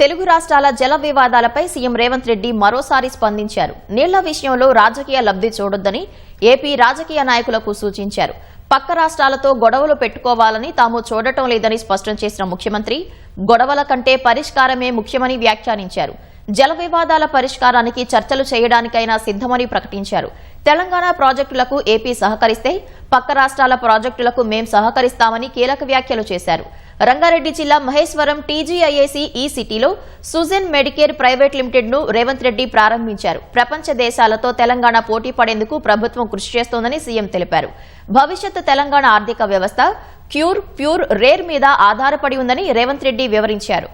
తెలుగు రాష్ట్రాల జల వివాదాలపై సీఎం రేవంత్ రెడ్డి మరోసారి స్పందించారు. నీళ్ళ విషయంలో రాజకీయ లబ్ధి చూడొద్దని ఏపీ రాజకీయ నాయకులకు సూచించారు. పక్క రాష్ట్రాలతో గొడవలు పెట్టుకోవాలని తాము చూడటం లేదని స్పష్టం చేసిన ముఖ్యమంత్రి గొడవల కంటే పరిష్కారమే ముఖ్యమని వ్యాఖ్యానించారు. జల వివాదాల పరిష్కారానికి చర్చలు చేయడానికైనా సిద్దమని ప్రకటించారు. తెలంగాణ ప్రాజెక్టులకు ఏపీ సహకరిస్తే పక్క రాష్ట్రాల ప్రాజెక్టులకు మేం సహకరిస్తామని కీలక వ్యాఖ్యలు చేశారు. రంగారెడ్డి జిల్లా మహేశ్వరం టీజీఐఏసీ ఈ సిటీలో సుజెన్ మెడికేర్ ప్రైవేట్ లిమిటెడ్ను రేవంత్ రెడ్డి ప్రారంభించారు. ప్రపంచ దేశాలతో తెలంగాణ పోటీ పడేందుకు ప్రభుత్వం కృషి చేస్తోందని సీఎం తెలిపారు. భవిష్యత్ తెలంగాణ ఆర్థిక వ్యవస్థ క్యూర్ ప్యూర్ రేర్ మీద ఆధారపడి ఉందని రేవంత్ రెడ్డి వివరించారు.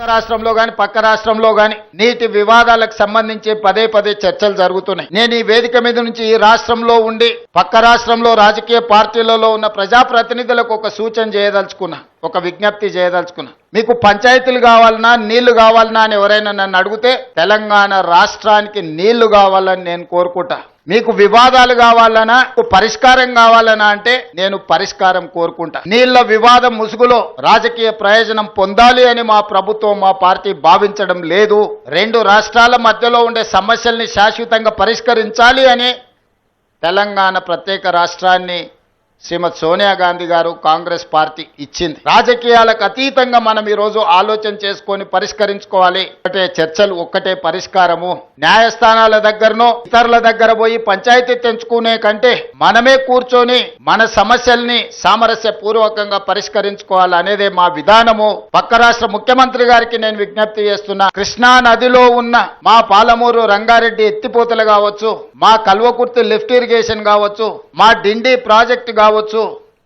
రాష్ట్రంలో గాని పక్క రాష్ట్రంలో గాని నీటి వివాదాలకు సంబంధించి పదే పదే చర్చలు జరుగుతున్నాయి. నేను ఈ వేదిక మీద నుంచి ఈ రాష్ట్రంలో ఉండి పక్క రాష్ట్రంలో రాజకీయ పార్టీలలో ఉన్న ప్రజాప్రతినిధులకు ఒక సూచన చేయదలుచుకున్నా. ఒక విజ్ఞప్తి చేయదలుచుకున్నా. మీకు పంచాయతీలు కావాలన్నా నీళ్ళు కావాలన్నా అని ఎవరైనా నన్ను అడిగితే తెలంగాణ రాష్ట్రానికి నీళ్ళు కావాలని నేను కోరుకుంటా. మీకు వివాదాలు కావాలనా మీకు పరిష్కారం కావాలనా అంటే నేను పరిష్కారం కోరుకుంటా. నీళ్ళ వివాదం ముసుగులో రాజకీయ ప్రయోజనం పొందాలి అని మా ప్రభుత్వం మా పార్టీ భావించడం లేదు. రెండు రాష్ట్రాల మధ్యలో ఉండే సమస్యల్ని శాశ్వతంగా పరిష్కరించాలి అని తెలంగాణ ప్రత్యేక రాష్ట్రాన్ని శ్రీమతి సోనియా గాంధీ గారు కాంగ్రెస్ పార్టీ ఇచ్చింది. రాజకీయాలకు అతీతంగా మనం ఈ రోజు ఆలోచన చేసుకొని పరిష్కరించుకోవాలి. ఒకటే చర్చలు ఒక్కటే పరిష్కారము. న్యాయస్థానాల దగ్గరనో ఇతరుల దగ్గర పోయి పంచాయతీ తెంచుకునే కంటే మనమే కూర్చొని మన సమస్యల్ని సామరస్య పూర్వకంగా పరిష్కరించుకోవాలి అనేదే మా విధానము. పక్క రాష్ట్ర ముఖ్యమంత్రి గారికి నేను విజ్ఞప్తి చేస్తున్నా కృష్ణా నదిలో ఉన్న మా పాలమూరు రంగారెడ్డి ఎత్తిపోతలు కావచ్చు మా కల్వకుర్తి లిఫ్ట్ ఇరిగేషన్ కావచ్చు మా డిండి ప్రాజెక్టు కావచ్చు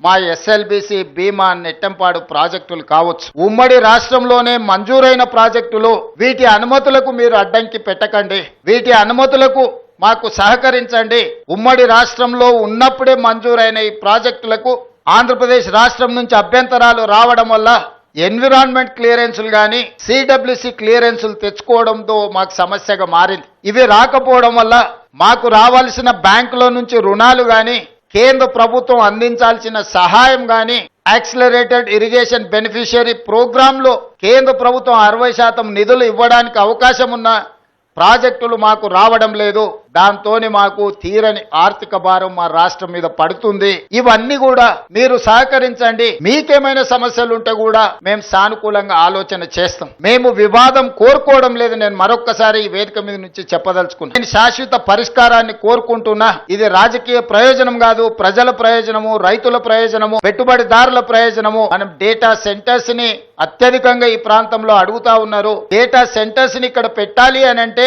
మా ఎస్ఎల్బిసి భీమా నెట్టంపాడు ప్రాజెక్టులు కావచ్చు. ఉమ్మడి రాష్ట్రంలోనే మంజూరైన ప్రాజెక్టులు వీటి అనుమతులకు మీరు అడ్డంకి పెట్టకండి. వీటి అనుమతులకు మాకు సహకరించండి. ఉమ్మడి రాష్ట్రంలో ఉన్నప్పుడే మంజూరైన ఈ ప్రాజెక్టులకు ఆంధ్రప్రదేశ్ రాష్ట్రం నుంచి అభ్యంతరాలు రావడం వల్ల ఎన్విరాన్మెంట్ క్లియరెన్సులు కానీ సిడబ్ల్యూసి క్లియరెన్సులు తెచ్చుకోవడంతో మాకు సమస్యగా మారింది. ఇవి రాకపోవడం వల్ల మాకు రావాల్సిన బ్యాంకులో నుంచి రుణాలు కానీ కేంద్ర ప్రభుత్వం అందించాల్సిన సహాయం కానీ యాక్సిలరేటెడ్ ఇరిగేషన్ బెనిఫిషియరీ ప్రోగ్రాంలో కేంద్ర ప్రభుత్వం అరవై శాతం నిధులు ఇవ్వడానికి అవకాశం ఉన్న ప్రాజెక్టులు మాకు రావడం లేదు. దాంతోని మాకు తీరని ఆర్థిక భారం మా రాష్ట్రం మీద పడుతుంది. ఇవన్నీ కూడా మీరు సహకరించండి. మీకేమైనా సమస్యలు ఉంటే కూడా మేము సానుకూలంగా ఆలోచన చేస్తాం. మేము వివాదం కోరుకోవడం లేదు. నేను మరొక్కసారి ఈ వేదిక మీద నుంచి చెప్పదలుచుకున్నా. నేను శాశ్వత పరిష్కారాన్ని కోరుకుంటున్నా. ఇది రాజకీయ ప్రయోజనం కాదు. ప్రజల ప్రయోజనము రైతుల ప్రయోజనము పెట్టుబడిదారుల ప్రయోజనము. మనం డేటా సెంటర్స్ని అత్యధికంగా ఈ ప్రాంతంలో అడుగుతా ఉన్నారు. డేటా సెంటర్స్ని ఇక్కడ పెట్టాలి అని అంటే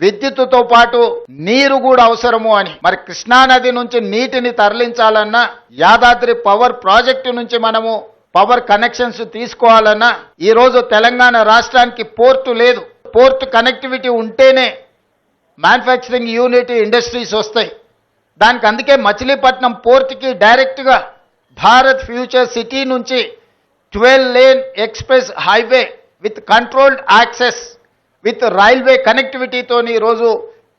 విద్యుత్తుతో పాటు నీరు కూడా అవసరము అని. మరి కృష్ణా నది నుంచి నీటిని తరలించాలన్నా యాదాద్రి పవర్ ప్రాజెక్టు నుంచి మనము పవర్ కనెక్షన్స్ తీసుకోవాలన్నా ఈరోజు తెలంగాణ రాష్ట్రానికి పోర్టు లేదు. పోర్టు కనెక్టివిటీ ఉంటేనే మ్యానుఫ్యాక్చరింగ్ యూనిట్ ఇండస్ట్రీస్ వస్తాయి. దానికి అందుకే మచిలీపట్నం పోర్టుకి డైరెక్ట్గా భారత్ ఫ్యూచర్ సిటీ నుంచి twelve lane express highway with controlled access with railway కనెక్టివిటీతో ఈరోజు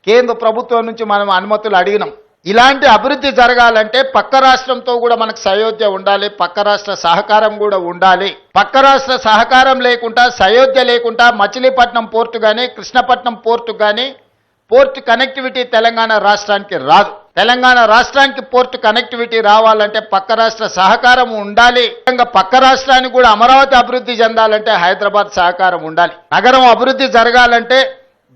కేంద్ర ప్రభుత్వం నుంచి మనం అనుమతులు అడిగినాం. ఇలాంటి అభివృద్ధి జరగాలంటే పక్క రాష్ట్రంతో కూడా మనకు సయోధ్య ఉండాలి పక్క రాష్ట్ర సహకారం కూడా ఉండాలి. పక్క రాష్ట్ర సహకారం లేకుండా సయోధ్య లేకుండా మచిలీపట్నం పోర్టు కానీ కృష్ణపట్నం పోర్టు కానీ పోర్ట్ కనెక్టివిటీ తెలంగాణ రాష్ట్రానికి రాదు. తెలంగాణ రాష్ట్రానికి పోర్ట్ కనెక్టివిటీ రావాలంటే పక్క రాష్ట్ర సహకారం ఉండాలి. ఇంకా పక్క రాష్ట్రానికి కూడా అమరావతి అభివృద్ధి చెందాలంటే హైదరాబాద్ సహకారం ఉండాలి. నగరం అభివృద్ధి జరగాలంటే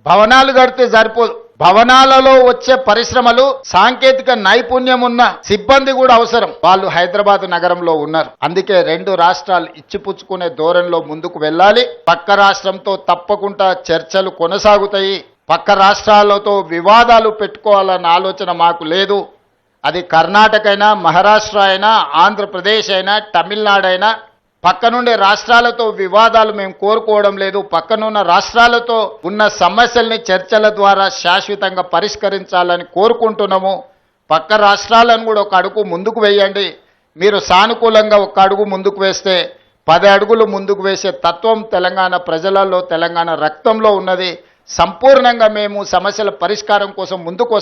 భవనాలు కడితే సరిపోదు. భవనాలలో వచ్చే పరిశ్రమలు సాంకేతిక నైపుణ్యం ఉన్న సిబ్బంది కూడా అవసరం. వాళ్ళు హైదరాబాద్ నగరంలో ఉన్నారు. అందుకే రెండు రాష్ట్రాలు ఇచ్చిపుచ్చుకునే ధోరణిలో ముందుకు వెళ్ళాలి. పక్క రాష్ట్రంతో తప్పకుండా చర్చలు కొనసాగుతాయి. పక్క రాష్ట్రాలతో వివాదాలు పెట్టుకోవాలన్న ఆలోచన మాకు లేదు. అది కర్ణాటక అయినా మహారాష్ట్ర అయినా ఆంధ్రప్రదేశ్ అయినా తమిళనాడు అయినా పక్కనుండే రాష్ట్రాలతో వివాదాలు మేము కోరుకోవడం లేదు. పక్కనున్న రాష్ట్రాలతో ఉన్న సమస్యల్ని చర్చల ద్వారా శాశ్వతంగా పరిష్కరించాలని కోరుకుంటున్నాము. పక్క రాష్ట్రాలను కూడా ఒక అడుగు ముందుకు వేయండి. మీరు సానుకూలంగా ఒక అడుగు ముందుకు వేస్తే పది అడుగులు ముందుకు వేసే తత్వం తెలంగాణ ప్రజలలో తెలంగాణ రక్తంలో ఉన్నది. సంపూర్ణంగా మేము సమస్యల పరిష్కారం కోసం ముందుకు